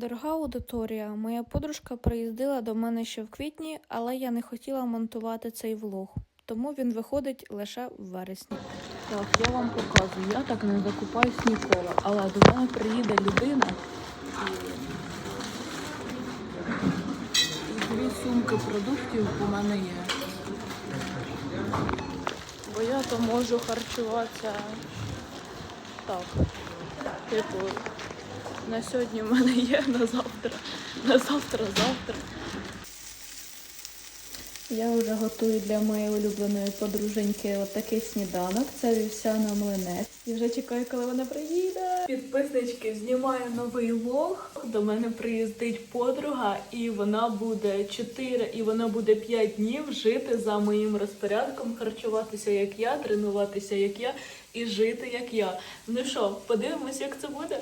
Дорога аудиторія, моя подружка приїздила до мене ще в квітні, але я не хотіла монтувати цей влог, тому він виходить лише в вересні. Так, я вам показую. Я так не закупаюсь ніколи. Але до мене приїде людина і дві сумки продуктів у мене є. Бо я то можу харчуватися так. Типу, на сьогодні в мене є, на завтра, на завтра, завтра. Я вже готую для моєї улюбленої подруженьки отакий сніданок. Це вівсяна млинець. І вже чекаю, коли вона приїде. Підписнички, знімаю новий влог. До мене приїздить подруга, і вона буде 4 і вона буде 5 днів жити за моїм розпорядком, харчуватися як я, тренуватися як я і жити як я. Ну що, подивимось, як це буде?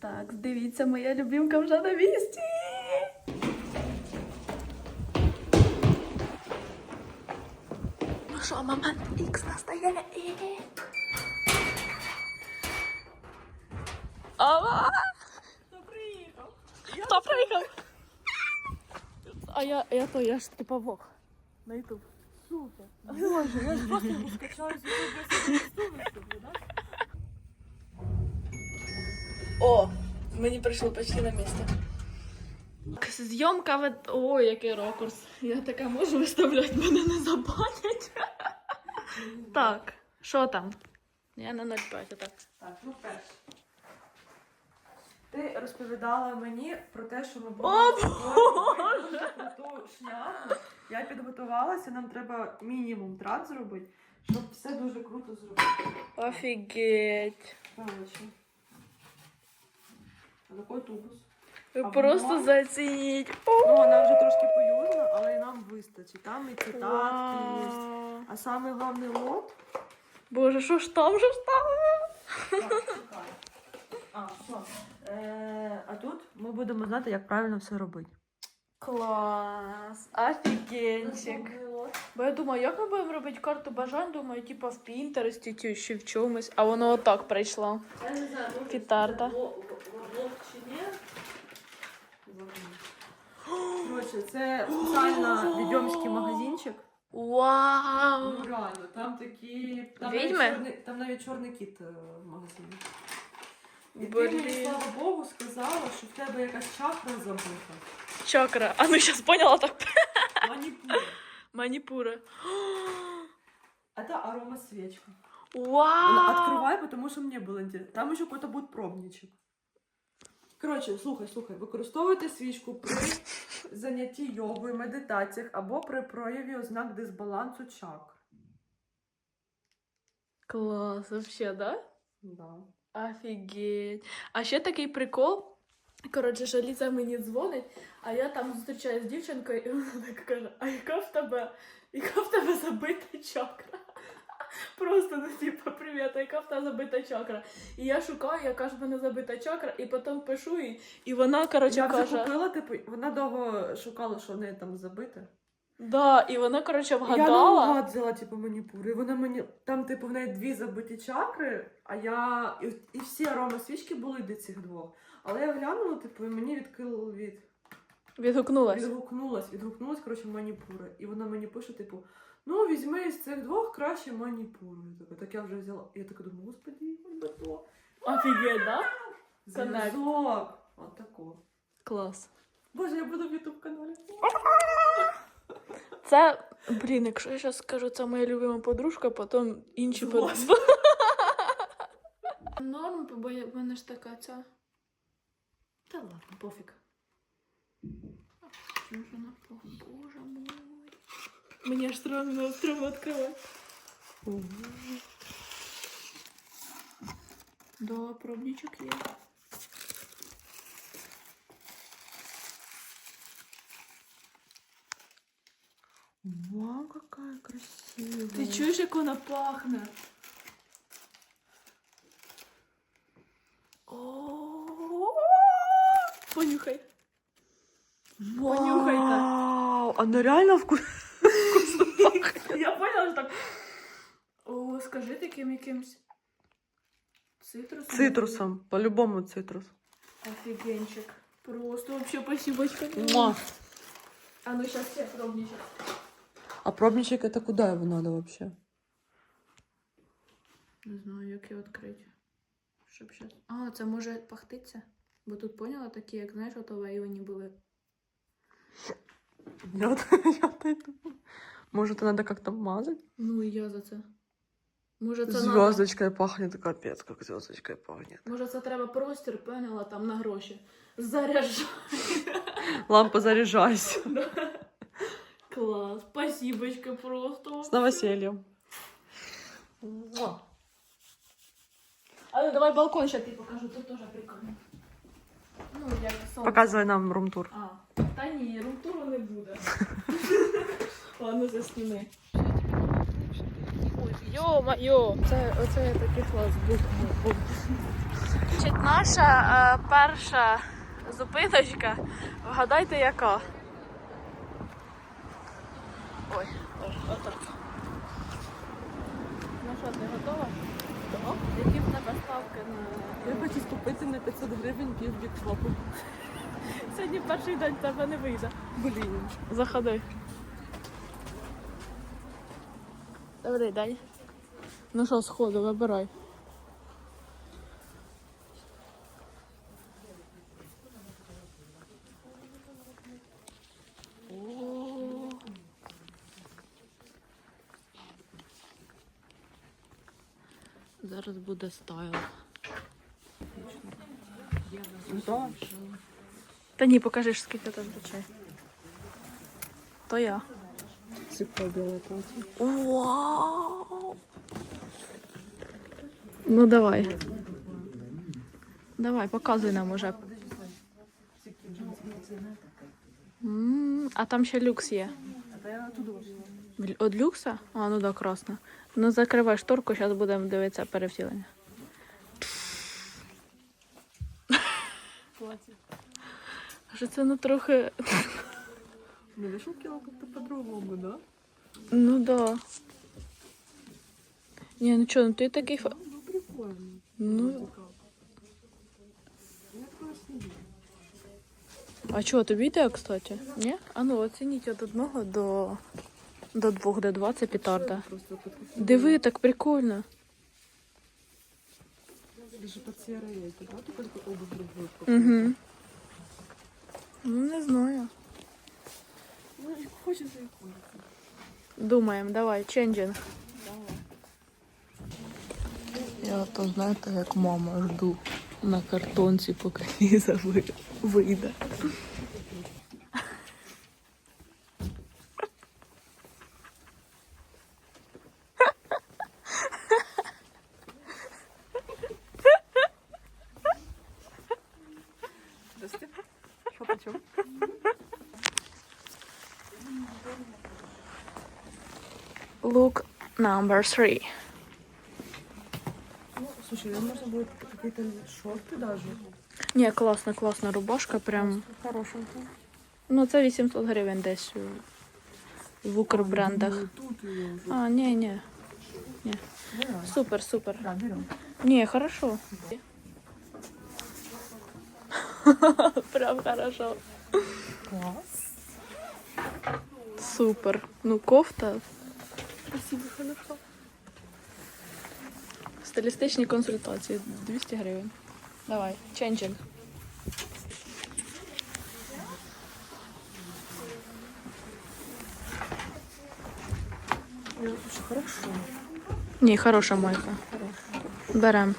Так, дивіться, моя любимка вже на місці. Ну що, момент Ікс настає. Ава! Хто приїхав? Хто приїхав? А я, я то, я ж типа вог. На ютуб. Супер. Боже, я ж просто його скачала з ютубу. О, мені прийшло почти на місце. Зйомка вид... Ой, який ракурс. Я така можу виставляти, мене не забанять. Так, що там? Я на 0,5, так. Так, ну перше. Ти розповідала мені про те, що ми О, будемо створювати круту шляху. Я підготувалася, нам треба мінімум трат зробити, щоб все дуже круто зробити. Офігеть. Коротше. Такий тубус. Ви А просто зацініть. Ну, вона вже трошки поюзана, але і нам вистачить. Там і цитатки є. А самий головний лот. Боже, що ж там, що ж там? Так, чекай. А, все. Е, а тут ми будемо знати, як правильно все робити. Клас. Офігенчик. Бо я думаю, як ми будемо робити карту бажань, думаю, типа в Пінтересті чи ще в чомусь, а воно отак прийшло. Я не знаю, може Петарда. це влог влог чи ні. Коротше, це спеціально відьомський магазинчик. Вау! Ну реально, там такі. Там Відьми? навіть чорний, там навіть чорний кіт е, в магазині. І ти мені, Блін. слава Богу, сказала, що в тебе якась чакра забита. Чакра. А ну зараз поняла так. Маніпур. Маніпура. Это арома свечка. Вау! Открывай, потому что мне было интересно. Там еще какой-то будет пробничек. Коротше, слухай, слухай, використовуйте свічку при занятті йогою, медитаціях або при прояві ознак дисбалансу чакр. Клас, вообще, да? Да. Офігеть. А ще такий прикол. Коротше, що Ліза мені дзвонить, а я там зустрічаюся з дівчинкою, і вона так каже: а яка в тебе, яка в тебе забита чакра? Просто ну типу, привіт, а яка в тебе забита чакра? І я шукаю, яка ж в мене забита чакра, і потім пишу їй, і вона, коротше, Я вже каже. купила, типу, вона довго шукала, що в неї там забите. Да, і вона, коротше, Я вгадала. наугад взяла, типу, маніпур. І вона мені, там, типу, в неї дві забиті чакри, а я. І, і всі арома свічки були до цих двох. Але я глянула, типу, і мені відкрило від. Відгукнулась. Відгукнулась, відгукнулась, коротше, маніпури. І вона мені пише, типу, ну візьми з цих двох краще маніпуру. Я така, так я вже взяла. Я така думаю, господи, хоч би то. Офігеть, да? Коннект. Зв'язок. От тако. Клас. Боже, я буду в ютуб каналі. Це, блін, якщо я зараз скажу, це моя любима подружка, потім інші подружки. Норм, бо в мене ж така ця. Та ладно, пофіг. Що ж вона по- Боже мой. Мені аж стрьомно, стрьомно відкривати. Да, пробничок є. Вау, какая красивая. Ти чуєш, як вона пахне? Понюхай. Понюхайте. Вау, она реально вкусная. Я поняла, що так. О, скажи таким якимсь цитрусом. Цитрусом, по-любому цитрус. Офігенчик. Просто вообще спасибочка. Муа. А ну сейчас я пробничек. А пробничек это куда его надо вообще? Не знаю, як його відкрити. Щоб щас. А, це може пахтиться? Бо тут поняла такі, як знаєш, ото вейвені були. Я дойду. Может, это надо как-то мазать? Ну і я за це. Може це надо... Звездочкой пахнет, капец, как звездочкой пахнет. Може це треба простір, поняла, там на гроші. Заряджай. Лампа, заряжайся. Клас. Спасибочка просто. С новосельем. А ну давай балкон ще ти покажу, тут теж прикольно. Ну, як сонце. Показывай нам рум-тур. А, та ні, румтуру не буде. Ладно, засніми. Йо-майо, це оце такий клас був. Значить, наша е, перша зупиночка. Вгадайте, яка? Ой, ой, отак. Ну що, ти готова? Так. Які в тебе ставки на. Я хочу скупити на 500 гривень пів бікшопу. Сьогодні перший день тебе не вийде. Блін. Заходи. Добрий день. Ну що, сходу, вибирай. Зараз буде стайл. Готова? Та ні, покажеш, скільки там речей. То я. Біле платье. Вау! Ну давай. Давай, показуй нам уже. М, А там ще люкс є. От люкса? А, ну да, красно. Ну закривай шторку, зараз будемо дивитися перевтілення. Що це ну трохи. Ну, вышивкила как-то по-другому, да? Ну да. Ні, ну чого, ну ти такий. фа- Ну, прикольно. Ну, Вроде как. Я просто не А чого, тобі йде, кстати? Ні? А ну оцініть від одного до, до двох, до два, це петарда. Просто вот такой Диви, так прикольно. Даже под серые эти, да? Только такой обувь другую. Угу. Ну, не знаю. Ну, и хочется и хочется. Думаємо, давай, ченджинг. Я то знаєте, як мама жду на картонці, поки Ліза ви- вийде. Number three. Ну, слушай, наверное, можно будет какие-то шорты даже. Ні, класна, класна рубашка, прям. Хорошенько. Ну, це 800 гривень десь у- в укрбрендах. Ну, тут ее уже. А, ні, ні. Да, Супер, супер. да, берем. Ні, хорошо. Прям хорошо. Класс. Супер. Ну, кофта. Спасибо, хорошо. Стилістичні консультації 200 гривень. Давай, ченджинг. Ну, слушай, хорошо. Ні, хороша майка. Берем.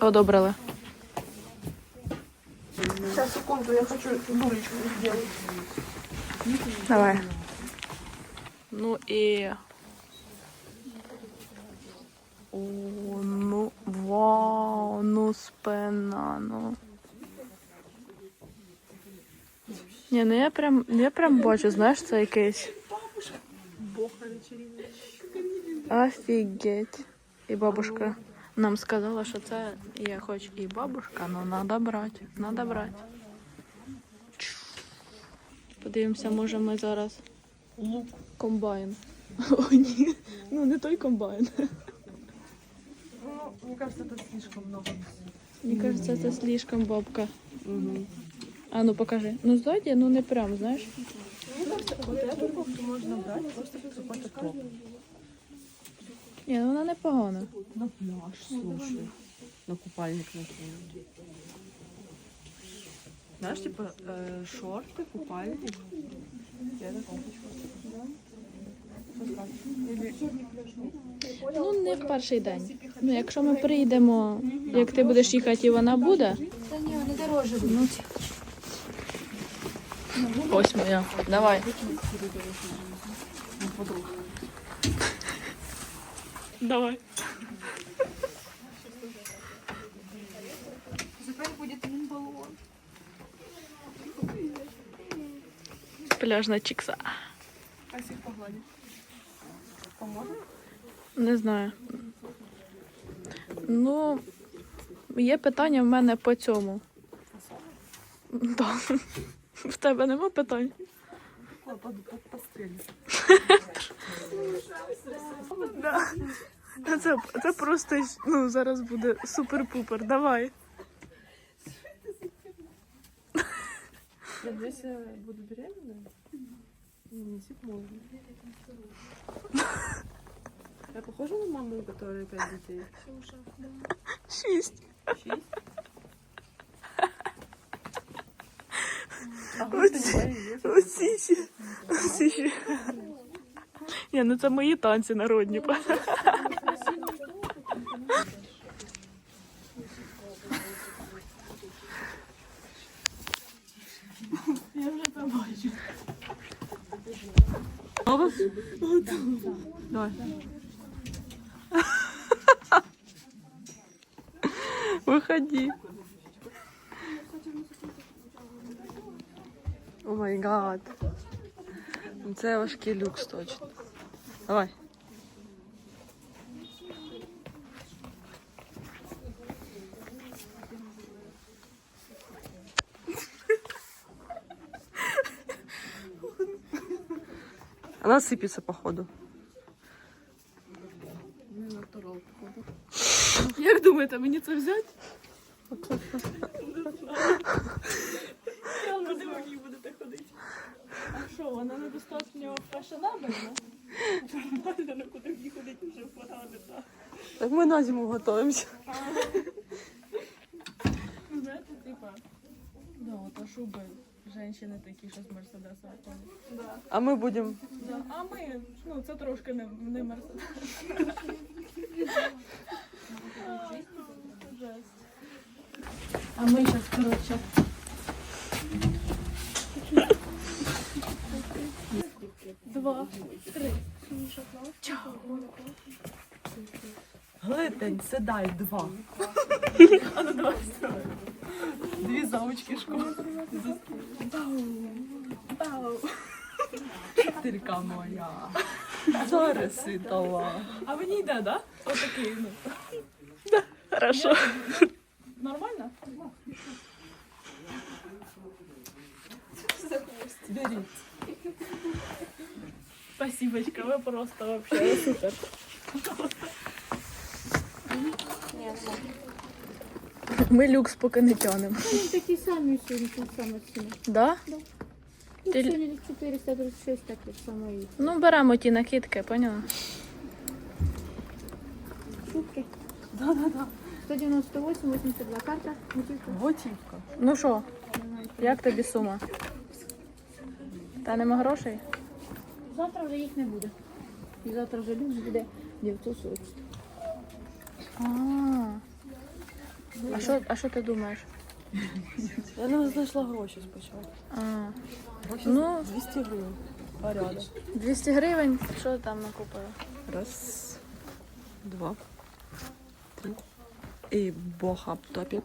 Одобрили. Сейчас, секунду, я хочу дулечку сделать. Давай. Ну і. О, ну, вау, ну спина, ну. Ні, ну я прям, я прям бачу, знаєш, це якийсь. Бог на вечеринке. Офігеть. І бабушка нам сказала, що це є хоч і бабушка, але треба брати. Треба брати. Подивимося, може ми зараз Лук. комбайн. О, ні. Ну не той комбайн. Ну, мне кажется, это слишком много. Мені кажеться, це слишком бабка. Угу. А ну покажи. Ну ззаді, ну не прям, знаєш. Вот эту кофту можно брать просто как какой-то топ. Ні, ну вона непогана. На пляж, слушай. На купальник накинуть. Знаешь, типа э, шорты, купальник. Я так хочу. Ну, не в перший день. Ну, якщо ми приїдемо, як ти будеш їхати і вона буде. Та ні, вони дороже будуть. Ось моя. Давай. Давай. Тепер буде один балон. Пляжна чікса. А их Поможет? Не знаю. Ну, є питання в мене по цьому. Так. В тебе нема питань? Це, це просто ну, зараз буде супер-пупер. Давай. Я здесь э, буду беременна. Не несить можно. Я похожа на маму, у которой пять детей? Шість. Шесть? А вы Оці ще. Оці ще. Ні, ну це мої танці народні. Давай. Виходи. О май гад. Це важкий люкс точно. Давай. Она сыпется, походу. Як думаєте, мені це взяти? Я куди ви в ній будете ходити? А що, вона недостатньо фешенабельна? Нормально, ну куди в ній ходити вже погано, так. Так мы на зиму готовимся. Ну, знаєте, типа, да, ото шуби жінки такі, що з Мерседеса ходять. Да. А мы будем... Да. А ми, ну, це трошки не, не Мерседес. А ми зараз, коротше, Два, три. Чао. Глитень, седай, два. А ну давай. Дві заучки школи. Бау. Тільки моя. Зараз світова. А мені йде, да? Отакий, ну. Хорошо. Нормально? Беріть. Спасибочка, ви просто вообще супер. Ми люкс поки не тянемо. Такі самі сьогодні, так само ціни. Да? Тут Ти- сьогодні 436, так як само і Ну, беремо ті накидки, поняла? шубки. Да-да-да. 198, 82 карта. Готівка. Готівка. Ну що, як тобі сума? Та нема грошей? Завтра вже їх не буде. І завтра вже люкс буде 940. А. А що, а що ти думаєш? Я не знайшла гроші спочатку. А, Гроші Ну. 200 гривень. Порядок. 200 гривень? Що ти там накупила? Раз, два, три. І боха топік.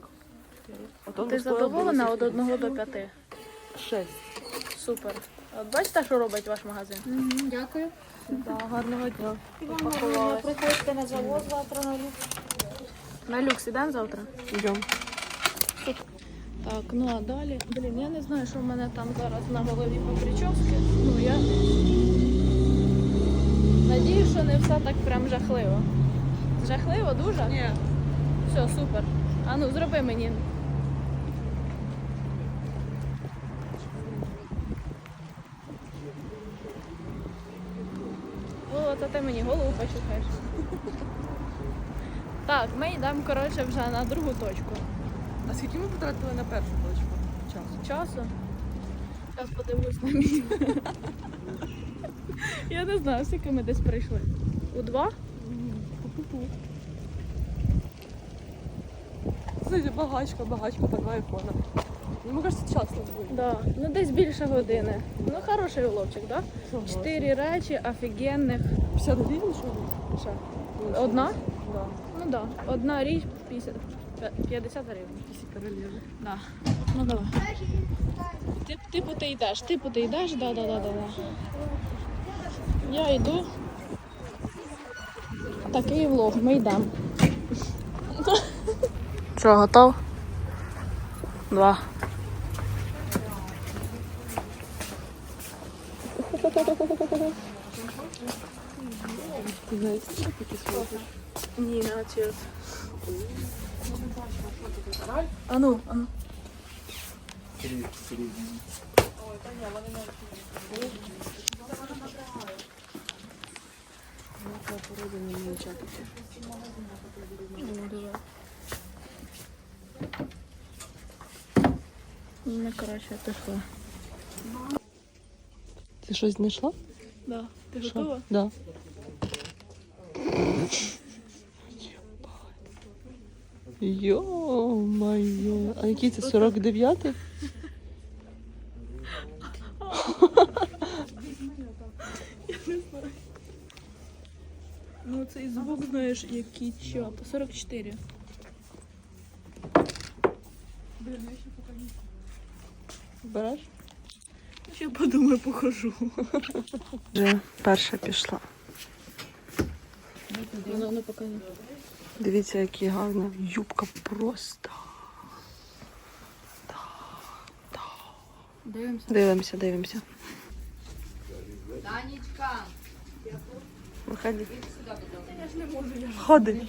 Потім Ти задоволена від 10 1 до 5? Шесть. Супер. От бачите, що робить ваш магазин? Дякую. Да, гарного дня. І вам приходьте на завод завтра на люкс. На люкс ідемо завтра? Йдемо. Так, ну а далі. Блін, я не знаю, що в мене там зараз на голові по прически. Ну я надію, що не все так прям жахливо. Жахливо дуже? Ні. Все, супер. А ну, зроби мені. О, то ти мені голову почухаєш. Так, ми йдемо, коротше, вже на другу точку. А скільки ми потратили на першу точку? Часу. Часу. Зараз подивлюсь на мій. Я не знаю, скільки ми десь прийшли. У два? Слухайте, багачка, багачка по два айфона. Мені кажется, час нас буде. Да. Ну десь більше години. Ну хороший уловчик, так? Да? Чотири речі офігенних. 50 гривень, що? Що? Одна? Да. Ну. Да. Одна річ 50, 50 гривень. Пісі королеви. Да. Ну давай. Тип, типу ти йдеш, типу ти йдеш, да, да, да, да, да. Я йду. Такий влог, ми йдемо. Що, готов? Два. Ти що таке сфоткаєш? Ні, не оці. А ну, а ну. Ну, коротше, пішла. Ти щось знайшла? Да. Ти Що? готова? Да. Йо-моє. А який це 49-й? Ну, цей звук, знаєш, який чоп. 44. Береш? Ще подумаю, похожу. Вже перша пішла. Воно не показує. Дивіться, які гарна юбка просто. Дивимося. Дивимося, дивимося. Танечка, Виходи. Ходи.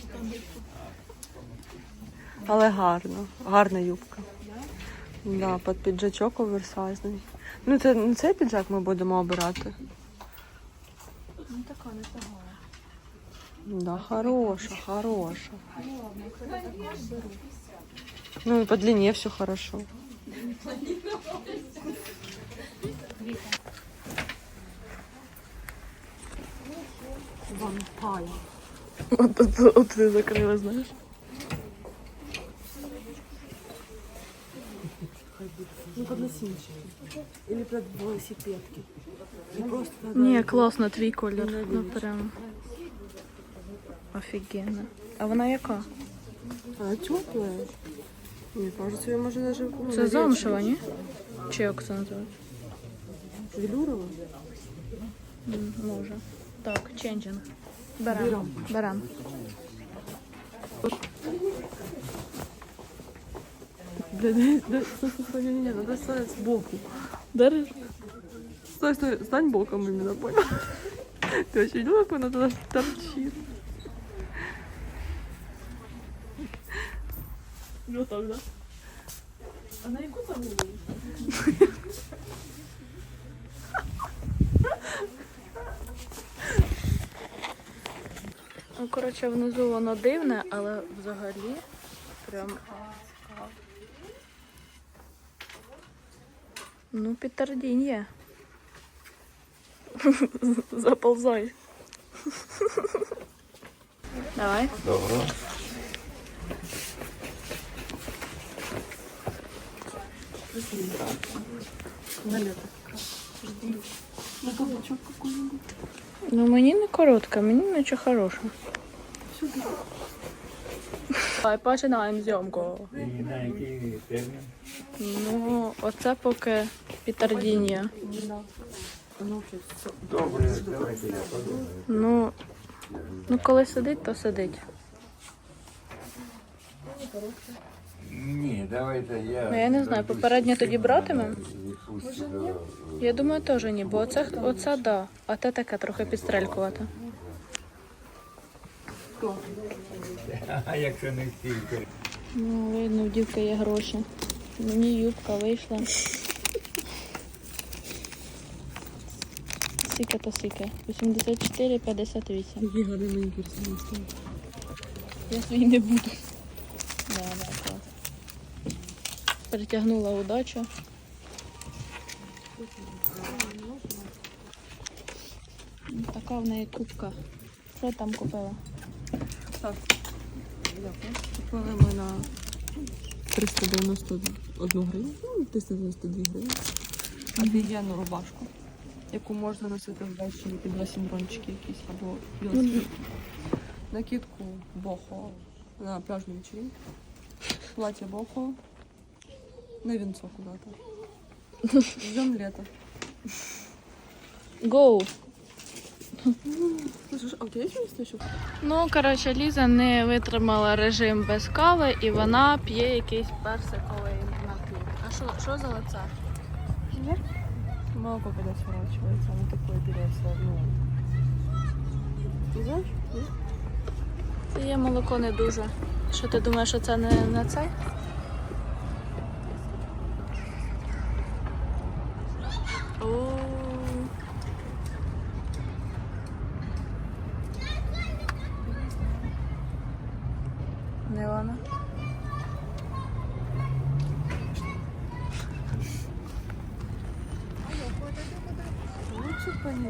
Але гарно. Гарна юбка. Да, під піджачок оверсайзний. Ну, це не цей піджак ми будемо обирати. Ну така не погана. Да, хороша, хороша. Ну и по длине все хорошо. Вампай. От, от, от ти закрила, знаєш. Ну, под носильщики. Или под велосипедки. Ну, просто Ні, класно твій колір. Ну, Ну прям. Офігенно. А вона яка? Она теплая. Мне кажется, ее можно даже... ну, Це замшева, ні? Чи як це називається? Велюрова? М, Може. Так, ченджинг. Берем. Берем. Бля, да, да, стой, стой, стой, не, не, надо стать сбоку. Береш? Стой, стой, стань боком именно, понял? Ты очень видела, как она туда торчит? Ну так, да? А на яку там Ну, коротше, внизу воно дивне, але взагалі прям. Ну, петардінь є. Заползай. Давай. Ну мені не коротка, мені наче хороша. Давай починаємо зйомку. Ну, оце поки пітардіння. Добре, давайте я подумаю. Ну, ну коли сидить, то сидить. Ні, давайте я. Ну, я не знаю, попередньо тоді братимемо? Я думаю, теж ні, бо оце, оце да, а те таке трохи підстрелькувати. А якщо не стільки? Ну, видно, в дівки є гроші. Мені юбка вийшла. Скільки то скільки? 84,58. Який гарний манікюр. Я свій не буду. Да, да, клас. Притягнула удачу. Ну, Така в неї кубка. Що там купила? Купили ми на 391 гривню, ну, 392 гривні. Офігенну рубашку, яку можна носити ввечері під ласінбрончики якісь або велосипед. Накидку бохо на пляжну вечеринку. Платье бохо на венцо куда-то. Ждем лето. Гоу! Слушай, а у тебя есть еще? Ну, коротше, Ліза не витримала режим без кави і вона п'є якийсь персиковий напій. А що, що за оце? Молоко когда сворачивается, оно такое берется, ну... Ты знаешь? Є молоко не дуже. Що ти думаєш, що це не на цей? О. Не вона.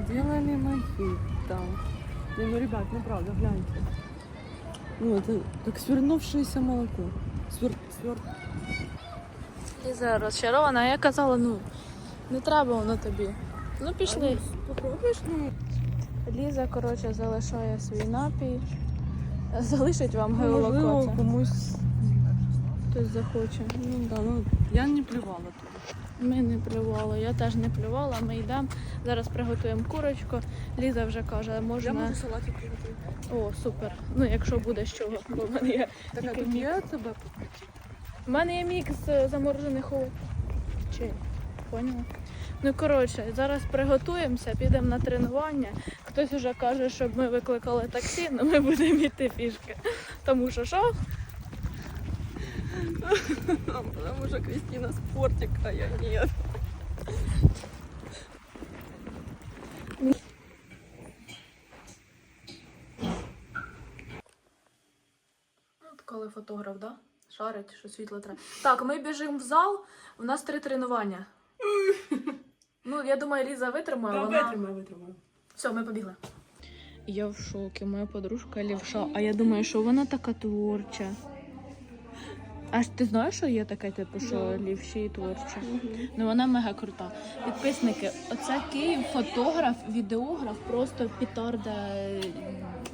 Лучше бы они делали мохито. Не, ну, ребят, ну правда, гляньте. Ну, это как свернувшееся молоко. Свер... Свер... Ліза розчарована, а я казала, ну, не треба воно тобі. Ну, пішли. Попробуешь, ну? Ліза, коротше, залишає свій напій. Залишить вам Можливо, комусь... Хтось захоче. Ну, да, ну, я не плевала тут. Ми не плювали, я теж не плювала, ми йдемо. Зараз приготуємо курочку. Ліза вже каже, Я можу салатик приготувати. О, супер. Ну, якщо буде з чого. Бо в мене є. Так, а тут є тебе? В мене є мікс заморожених овочей. Поняла? Ну, коротше, зараз приготуємося, підемо на тренування. Хтось вже каже, щоб ми викликали таксі, але ми будемо йти пішки. Тому що що? Потому что Кристина спортик, а я нет. Фотограф, да? Шарить, що світло треба. Так, ми біжимо в зал, у нас три тренування. Ну, я думаю, Ліза витримає, вона. витримаю, витримаю. Все, ми побігли. Я в шокі, моя подружка лівша, а я думаю, що вона така творча. Аж ти знаєш, що є таке, типу, що лівші і творчі? Ну вона мега крута. Підписники, оце Київ, фотограф, відеограф, просто пітарда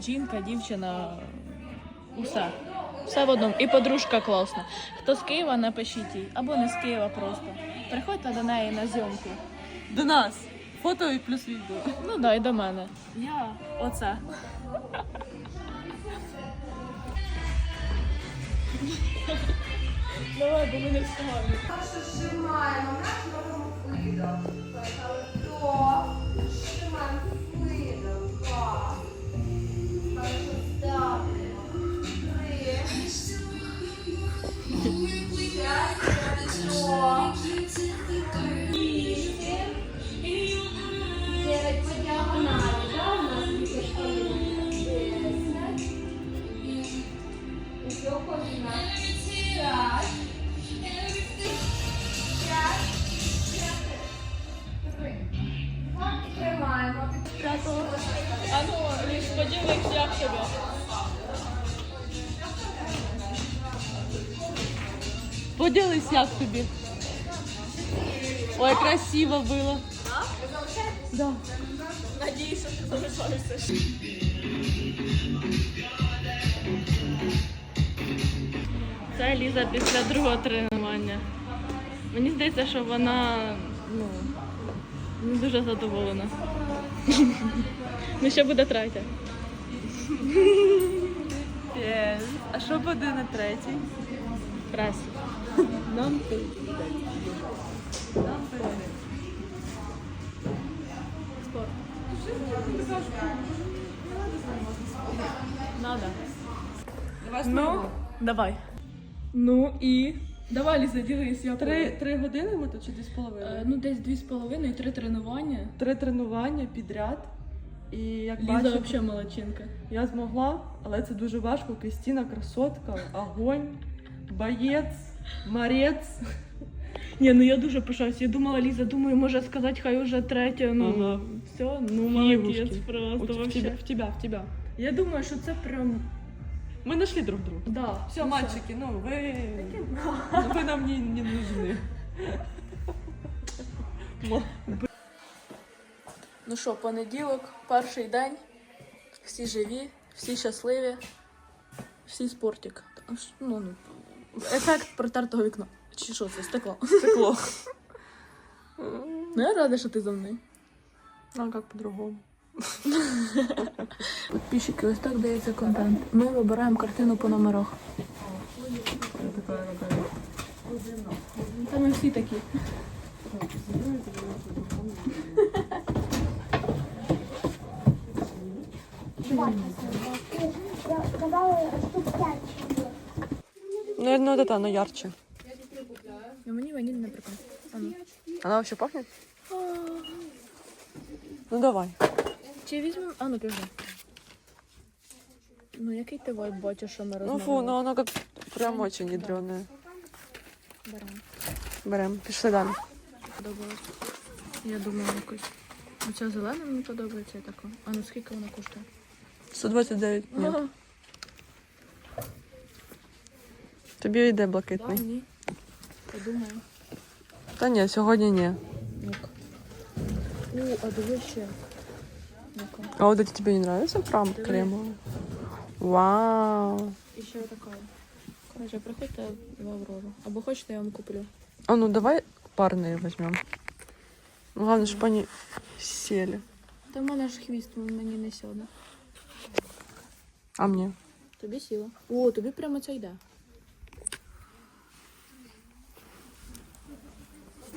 жінка, дівчина. Усе. Все в одному. І подружка класна. Хто з Києва, напишіть їй. Або не з Києва просто. Приходьте до неї на зйомку. До нас. Фото і плюс відео. Ну дай до мене. Я оце. Давай, бо ми не встигаємо. Зжимаємо, наш робимо видох. Поїхали. Еще коліна. П'ять. П'ять. Чотири. Тримаємо. А ну, Ліш, поділись, як тобі? Поділись, як тобі. Ой, красиво було. Це Ліза після другого тренування. Мені здається, що вона ну, не дуже задоволена. Ну, ще буде третя. А що буде на третій? Прес. Нам ти. Нам ти. Надо. Давай Ну, давай. Ну і. Давай, Ліза, ділись, я Три, три години ми тут чи дві з Е, половиною? Ну, десь дві з половиною, три тренування. Три тренування підряд. І як Ліза бачите, взагалі молодчинка. я змогла, але це дуже важко. Крістіна красотка, огонь, боєць, морець. Ні, ну я дуже пишаюсь. Я думала, Ліза, думаю, може сказати, хай уже третя. Ну, Ага. все, ну молодець просто От в, вообще. тебя, в тебя, в тебя. Я думаю, що це прям. Ми знайшли друг друга. Да. Все, мальчики, ну ви, ну, ви нам не, не нужны. Ну що, понеділок, перший день. Всі живі, всі щасливі, всі спортик. Ну, ну, ефект протертого вікна. Чи що це, стекло? Стекло. Ну, я рада, що ти за мною. А як по-другому? Підписчики, ось так дається контент. Ми вибираємо картину по номерах. Та ми всі такі. Давали штук 5 Наверное, вот это оно ярче. Ну, мені ванільний прикол. А ну. Она вообще пахнет? Ну давай. Чи візьмемо. А ну пішли. Ну, який ти вайб бачиш, що ми Ну фу, ну оно как прям очень ядреное. Беремо. Берем, пішли далі. Подобалось. Я думаю, якось. Оця зелена мені подобається і така. А ну скільки вона коштує? 129. Ні. Ага. Тобі йде Да, блакитний. ні. Подумаю. Та ні, сьогодні ні. Ну-ка. О, а диви ще. Ну-ка. А вот эти тебе не нравятся? Прям кремовые. Вау. І ще така. Коротше, приходьте в Аврору. Або хочете, я вам куплю. А ну давай парные возьмем. Ну, главное, чтобы они сели. Та в мене ж хвіст мені не сяде. А мне? Тобі сіла. О, тобі прямо це йде.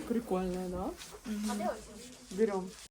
Прикольная, да? Берем.